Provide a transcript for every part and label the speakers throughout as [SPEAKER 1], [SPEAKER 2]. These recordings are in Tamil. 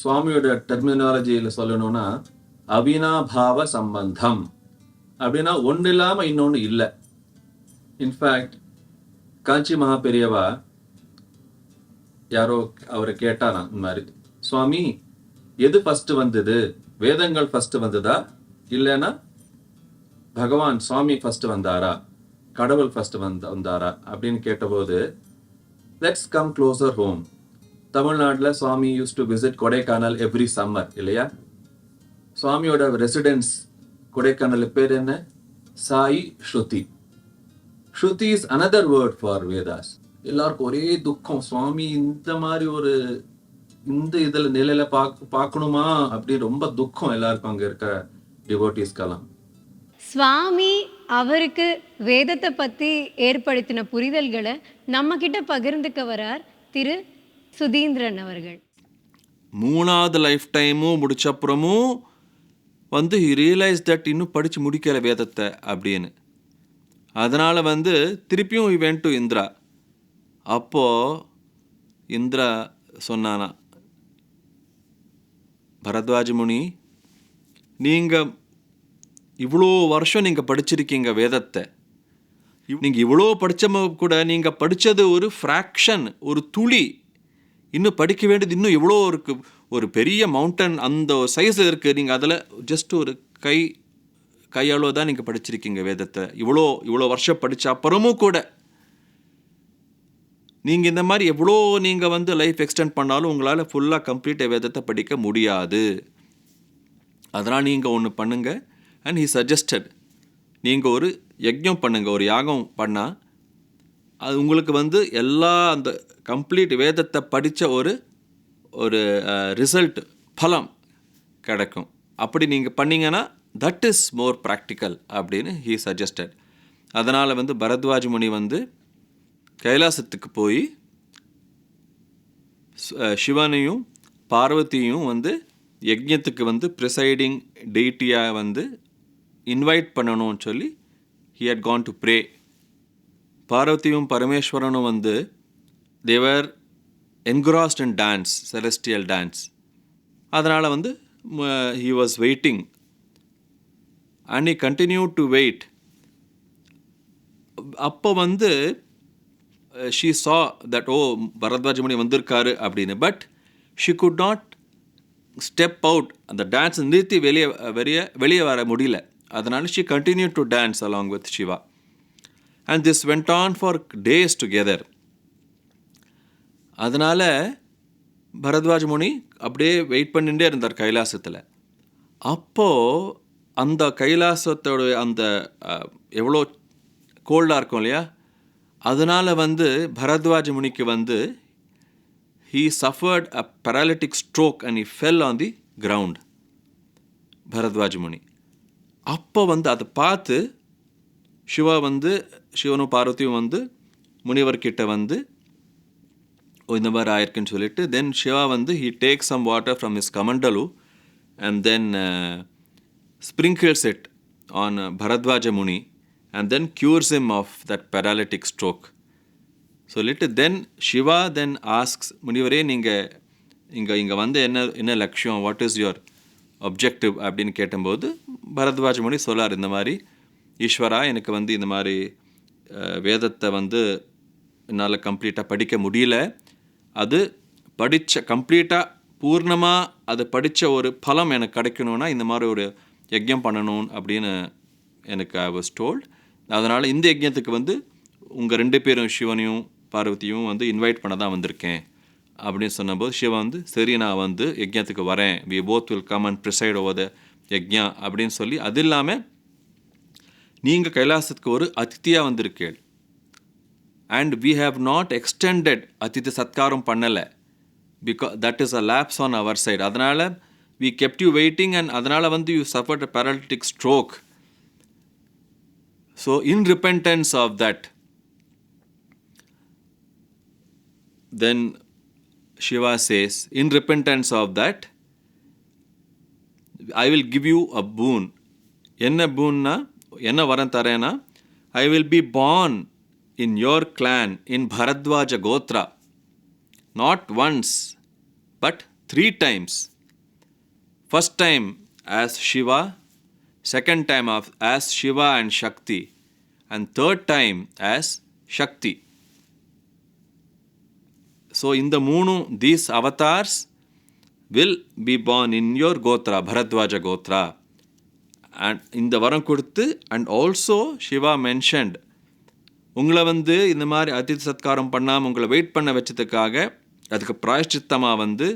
[SPEAKER 1] சுவாமியோட டெர்மினாலஜியில் சொல்லணும்னா அவினாபாவ சம்பந்தம். அப்படின்னா ஒன்று இல்லாமல் இன்னொன்று இல்லை இன்ஃபேக்ட் காஞ்சி மகா பெரியவா யாரோ அவரை கேட்டாராம் இந்த மாதிரி. சுவாமி எது ஃபர்ஸ்ட் வந்தது? வேதங்கள் ஃபர்ஸ்ட் வந்ததா? இல்லைன்னா பகவான் சுவாமி ஃபர்ஸ்ட் வந்தாரா? கடவுள் ஃபர்ஸ்ட் வந்த வந்தாரா? அப்படின்னு கேட்டபோது லெட்ஸ் கம் க்ளோசர் ஹோம் தமிழ்நாட்டில் Swami use to visit Kodaikanal every summer இல்லையா? சுவாமியோட ரெசிடென்ஸ் கொடைக்கானல் பேர் என்ன? Sai Shruti. Shruti is another word for Vedas எல்லாருக்கும் ஒரே துக்கம் சுவாமி இந்த மாதிரி ஒரு இந்த இதில் நிலையில பார்க்க பார்க்கணுமா? அப்படின்னு ரொம்ப துக்கம் எல்லாருக்கும் அங்கே இருக்க டிவோட்டிஸ்க்கெல்லாம்
[SPEAKER 2] சுவாமி அவருக்கு வேதத்தை பற்றி ஏற்படுத்தின புரிதல்களை நம்ம கிட்ட பகிர்ந்துக்க வரார் திரு சுதீந்திரன் அவர்கள்.
[SPEAKER 3] மூணாவது லைஃப் டைமும் முடிச்சப்புறமும் வந்து ரியலைஸ் தட் இன்னும் படித்து முடிக்கல வேதத்தை அப்படின்னு. அதனால் வந்து திருப்பியும் இவன் டு இந்திரா அப்போது இந்திரா சொன்னானா பரத்வாஜ முனி நீங்கள் இவ்வளோ வருஷம் நீங்கள் படிச்சிருக்கீங்க வேதத்தை. நீங்கள் இவ்வளோ படித்தம கூட நீங்கள் படித்தது ஒரு ஃப்ராக்ஷன் ஒரு துளி இன்னும் படிக்க வேண்டியது இன்னும் எவ்வளோ இருக்கு? ஒரு பெரிய மவுண்டன் அந்த சைஸில் இருக்குது நீங்கள் அதில் ஜஸ்ட் ஒரு கை கையளவு தான் நீங்கள் படிச்சிருக்கீங்க வேதத்தை. இவ்வளோ இவ்வளோ வருஷம் படித்த அப்புறமும் கூட. நீங்கள் இந்த மாதிரி எவ்வளோ நீங்கள் வந்து லைஃப் எக்ஸ்டெண்ட் பண்ணாலும் உங்களால் ஃபுல்லாக கம்ப்ளீட்டாக வேதத்தை படிக்க முடியாது. அதனால் நீங்கள் ஒன்று பண்ணுங்கள் அண்ட் ஹி சஜஸ்டட் நீங்கள் ஒரு யஜ்யம் பண்ணுங்கள் ஒரு யாகம் பண்ணால் அது உங்களுக்கு வந்து எல்லா அந்த கம்ப்ளீட் வேதத்தை படித்த ஒரு ஒரு ரிசல்ட் பலம் கிடைக்கும். அப்படி நீங்கள் பண்ணீங்கன்னா தட் இஸ் மோர் ப்ராக்டிக்கல் அப்படின்னு ஹீ சஜஸ்டட் அதனால் வந்து பரத்வாஜ் முனி வந்து கைலாசத்துக்கு போய் சிவனையும் பார்வதியும் வந்து யஜ்யத்துக்கு வந்து ப்ரிசைடிங் டெய்ட்டியாக வந்து இன்வைட் பண்ணணும்னு சொல்லி he had gone to pray பார்வதியும் பரமேஸ்வரனும் வந்து they were engrossed in dance celestial dance அதனால் வந்து he was waiting and he continue to wait அப்போ வந்து she saw that oh oh, Bharadwaja Muni வந்திருக்காரு அப்படின்னு. But she could not step out அந்த டான்ஸ் நிறுத்தி வெளியே வெளியே வெளியே வர முடியல. அதனால் she continue to dance along with Shiva and this went on for days together அதனால் பரத்வாஜ் முனி அப்படியே வெயிட் பண்ணிகிட்டே இருந்தார் கைலாசத்தில். அப்போது அந்த கைலாசத்தோட அந்த எவ்வளோ கோல்டாக இருக்கும் இல்லையா? அதனால் வந்து பரத்வாஜ் முனிக்கு வந்து he suffered a paralytic stroke and he fell on the ground Bharadwaj Muni. அப்போ வந்து அதை பார்த்து சிவா வந்து சிவனும் பார்வதியும் வந்து முனிவர்கிட்ட வந்து ஓ இந்த மாதிரி ஆயிருக்குன்னு சொல்லிட்டு தென் சிவா வந்து he take some water from his kamandalu and then sprinkles it on Bharadwaja Muni and then cures him of that paralytic stroke சொல்லிட்டு தென் சிவா தென் ஆஸ்க்ஸ் முனிவரே நீங்கள் இங்கே இங்கே வந்து என்ன என்ன லட்சியம்? வாட் இஸ் யுவர் அப்ஜெக்டிவ் அப்படின்னு கேட்டபோது பரத்வாஜ முனி சொல்லார் இந்த மாதிரி ஈஸ்வரா எனக்கு வந்து இந்த மாதிரி வேதத்தை வந்து என்னால் கம்ப்ளீட்டாக படிக்க முடியல. அது படித்த கம்ப்ளீட்டாக பூர்ணமாக அது படித்த ஒரு பலம் எனக்கு கிடைக்கணும்னா இந்த மாதிரி ஒரு யஜ்யம் பண்ணணும் அப்படின்னு எனக்கு ஐ வாஸ் டோல்ட் அதனால் இந்த யஜ்யத்துக்கு வந்து உங்கள் ரெண்டு பேரும் சிவனையும் பார்வதியும் வந்து இன்வைட் பண்ண தான் வந்திருக்கேன். அப்படின்னு சொன்னபோது சிவன் வந்து சரி நான் வந்து யஜ்யத்துக்கு வரேன். We both will come and preside over the yagya அப்படின்னு சொல்லி அது இல்லாமல் நீங்கள் கைலாசத்துக்கு ஒரு அதித்தியாக வந்திருக்கீள் and we have not extended Aditi சத்காரம் பண்ணலை. Because that is a lapse on our side அதனால் we kept you waiting and அதனால் வந்து you suffered a paralytic stroke so in repentance of that then Shiva says, in repentance of that, I will give you a boon. என்ன பூன்னா என்ன வரம் தரேன்னா I will be born in your clan in Bharadwaja Gotra not once but three times. First time as Shiva, second time of, as Shiva and Shakti, and third time as Shakti. So, in the Moonu, these avatars will be born in your Gotra, Bharadwaja Gotra. And இந்த வரம் கொடுத்து அண்ட் ஆல்சோ சிவா மென்ஷன்ட் உங்களை வந்து இந்த மாதிரி அதிதி சத்காரம் பண்ணாமல் உங்களை வெயிட் பண்ண வச்சதுக்காக அதுக்கு பிராயஷ்சித்தமாக வந்து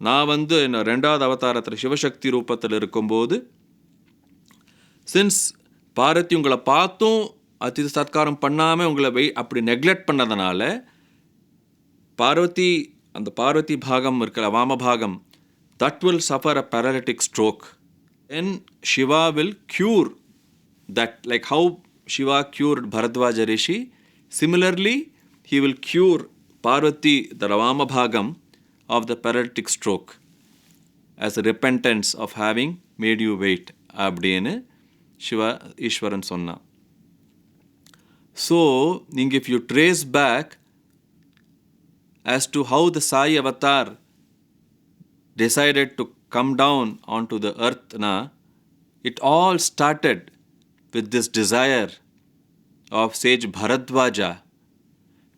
[SPEAKER 3] நான் வந்து என்ன ரெண்டாவது அவதாரத்தில் சிவசக்தி ரூபத்தில் இருக்கும்போது சின்ஸ் பாரதி உங்களை பார்த்தும் அதிதி சத்காரம் பண்ணாமல் உங்களை வெய் அப்படி நெக்லெக்ட் பண்ணதுனால பார்வதி அந்த பார்வதி பாகம் இருக்கிற வாம பாகம் that will suffer a paralytic stroke then Shiva will cure that like how Shiva cured Bharadwaja Rishi, similarly he will cure Parvati, the Ravama Bhagam, of the paralytic stroke as a repentance of having made you wait அப்படின்னு சிவா ஈஸ்வரன் சொன்னான் ஸோ நீங்கள் if you trace back as to how the Sai avatar decided to come down onto the earth na it all started with this desire of sage bharadwaja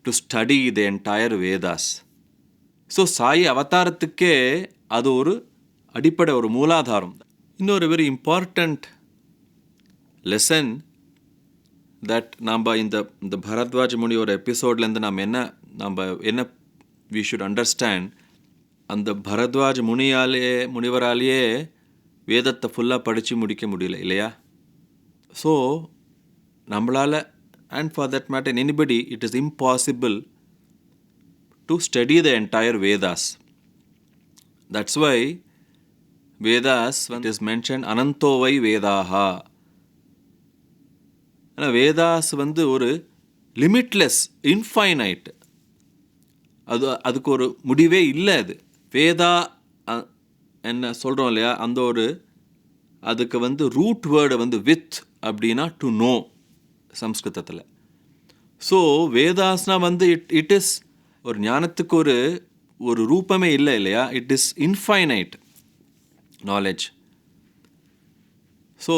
[SPEAKER 3] to study the entire vedas. So Sai அவதாரத்துக்கே அது ஒரு அடிப்படை ஒரு மூலாதாரம் இன்னொரு வெரி இம்பார்ட்டண்ட் லெசன் தட் நாம் இந்த இந்த பரத்வாஜ் முனியோட எபிசோட்லேருந்து நாம் என்ன நம்ம என்ன வி ஷுட் அண்டர்ஸ்டாண்ட் அந்த பரத்வாஜ் முனியாலேயே முனிவராலேயே வேதத்தை ஃபுல்லாக படித்து முடிக்க முடியல இல்லையா? ஸோ நம்மளால் and for that matter anybody it is impossible to study the entire Vedas that's why Vedas வந்து இஸ் மென்ஷன் அனந்தோவை வேதாகா ஆனால் வேதாஸ் வந்து ஒரு லிமிட்லெஸ் இன்ஃபைனைட் அது அதுக்கு ஒரு முடிவே இல்லை அது. வேதா என்ன சொல்கிறோம் இல்லையா? அந்த ஒரு அதுக்கு வந்து ரூட் வேர்டு வந்து வித் அப்படின்னா டு நோ சம்ஸ்கிருதத்தில். ஸோ வேதாஸ்னா வந்து இட் இட் இஸ் ஒரு ஞானத்துக்கு ஒரு ஒரு ரூபமே இல்லை இல்லையா? It is infinite knowledge so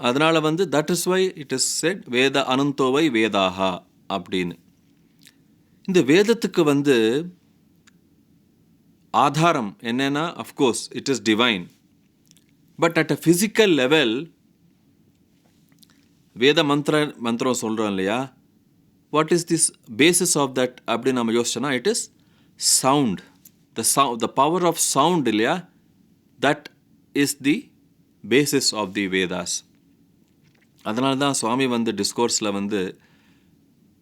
[SPEAKER 3] அதனால் வந்து that is why it is said வேத அனந்தோவை வேதாகா அப்படின்னு. இந்த வேதத்துக்கு வந்து ஆதாரம் என்னென்னா of course it is divine but at a physical level வேத மந்திர மந்திரம் சொல்கிறோம் இல்லையா? What is this basis of that அப்படின்னு நம்ம யோசிச்சோன்னா இட் இஸ் சவுண்ட் த சவு த பவர் ஆஃப் சவுண்ட் இல்லையா? That is the basis of the Vedas அதனால தான் சுவாமி வந்து டிஸ்கோர்ஸில் வந்து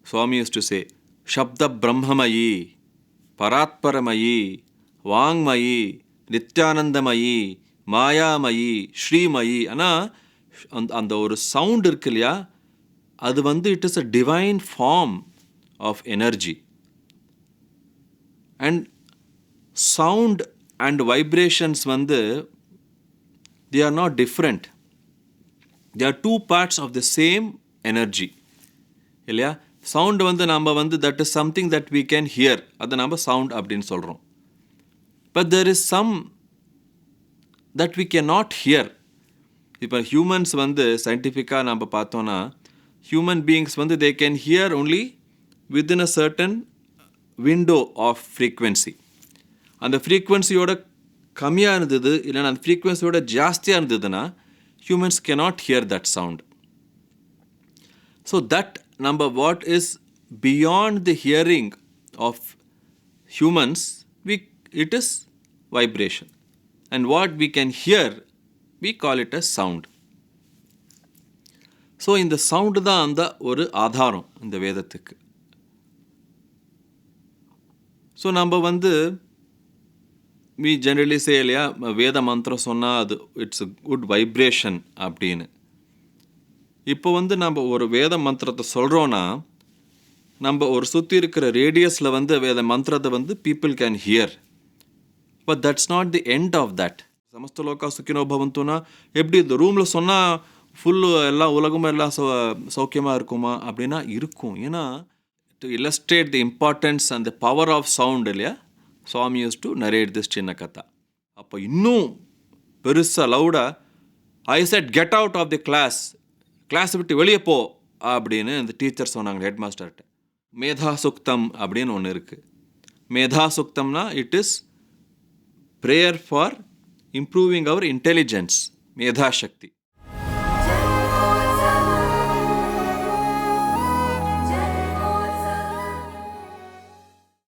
[SPEAKER 3] சுவாமி யூஸ் டு சே சப்த பிரம்மமயி பராத்பரமயி வாங்மயி நித்யானந்தமயி மாயாமயி ஸ்ரீமயி. ஆனால் அந்த அந்த ஒரு சவுண்ட் இருக்கு இல்லையா? அது வந்து it is a divine form of energy and sound and vibrations வந்து they are not different they are two parts of the same energy இல்லையா? சவுண்டு வந்து நம்ம வந்து that is something that we can hear அதை நம்ம சவுண்ட் அப்படின்னு சொல்கிறோம் but there is some that we can not hear இப்போ ஹியூமன்ஸ் வந்து சயின்டிஃபிக்காக நம்ம பார்த்தோன்னா ஹியூமன் பீயிங்ஸ் வந்து they can hear only within a certain window of frequency அந்த ஃப்ரீக்வன்சியோட கம்மியாக இருந்தது இல்லைன்னா அந்த ஃப்ரீக்வன்சியோட ஜாஸ்தியாக இருந்ததுன்னா humans cannot hear that sound so that நம்ம what is beyond the hearing of humans we it is vibration and what we can hear we call it a sound so இந்த சவுண்டு தான் அந்த ஒரு ஆதாரம் இந்த வேதத்துக்கு. ஸோ நம்ம வந்து வி ஜென்ரலி சே இல்லையா வேத மந்திரம் சொன்னால் அது இட்ஸ் குட் வைப்ரேஷன் அப்படின்னு. இப்போ வந்து நம்ம ஒரு வேத மந்திரத்தை சொல்கிறோன்னா நம்ம ஒரு சுற்றி இருக்கிற ரேடியஸில் வந்து வேத மந்திரத்தை வந்து people can hear but that's not the end of that சமஸ்த சுக்கினோ பவந்துனா எப்படி இந்த ரூமில் சொன்னால் ஃபுல்லு எல்லாம் உலகமும் எல்லாம் சௌ சௌக்கியமாக இருக்குமா அப்படின்னா இருக்கும் ஏன்னா டு இல்லஸ்ட்ரேட் தி இம்பார்ட்டன்ஸ் அந்த பவர் ஆஃப் சவுண்ட் இல்லையா Swami use to narrate this சின்ன கதா அப்போ இன்னும் பெருசாக லவுடாக I said get out of the class class விட்டு வெளியே போ அப்படின்னு அந்த டீச்சர் சொன்னாங்க ஹெட் மாஸ்டர்கிட்ட மேதா சுக்தம் அப்படின்னு ஒன்று இருக்குது மேதா சுக்தம்னா it is prayer for improving our intelligence Medha Sakthi